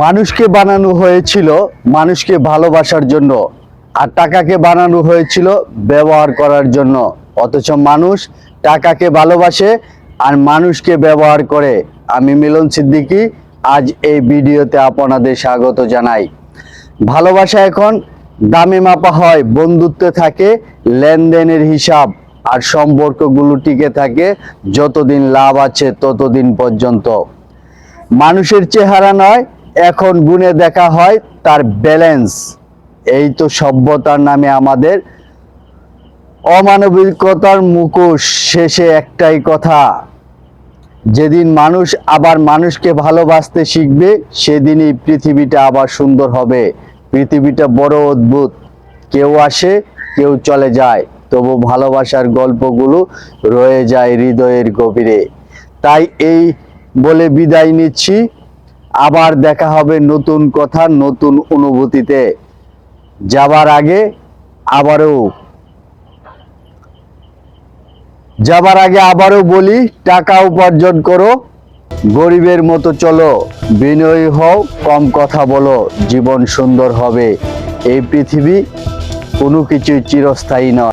মানুষকে বানানো হয়েছিল মানুষকে ভালোবাসার জন্য, আর টাকাকে বানানো হয়েছিল ব্যবহার করার জন্য। অথচ মানুষ টাকাকে ভালোবাসে আর মানুষকে ব্যবহার করে। আমি মিলন সিদ্দিকী, আজ এই ভিডিওতে আপনাদের স্বাগত জানাই। ভালোবাসা এখন দামে মাপা হয়, বন্ধুত্বে থাকে, লেনদেনের হিসাব আর সম্পর্কগুলো টিকে থাকে, যতদিন লাভ আছে ততদিন পর্যন্ত। মানুষের চেহারা নয় এখন গুণে দেখা হয় তার ব্যালেন্স এই তো সভ্যতার নামে আমাদের অমানবিকতার মুখোশ শেষে একটাই কথা। যেদিন মানুষ আবার মানুষকে ভালোবাসতে শিখবে, সেদিনই পৃথিবীটা আবার সুন্দর হবে। পৃথিবীটা বড় অদ্ভুত। কেউ আসে, কেউ চলে যায়, তবু ভালোবাসার গল্পগুলো রয়ে যায় হৃদয়ের গভীরে। তাই এই বলে বিদায় নিচ্ছি। আবার দেখা হবে নতুন কথা, নতুন অনুভূতিতে। যাবার আগে আবারও যাবার আগে আবারও বলি, টাকা উপার্জন করো, গরিবের মতো চলো, বিনয়ী হও, কম কথা বলো, জীবন সুন্দর হবে। এই পৃথিবী কোনো কিছুই চিরস্থায়ী নয়।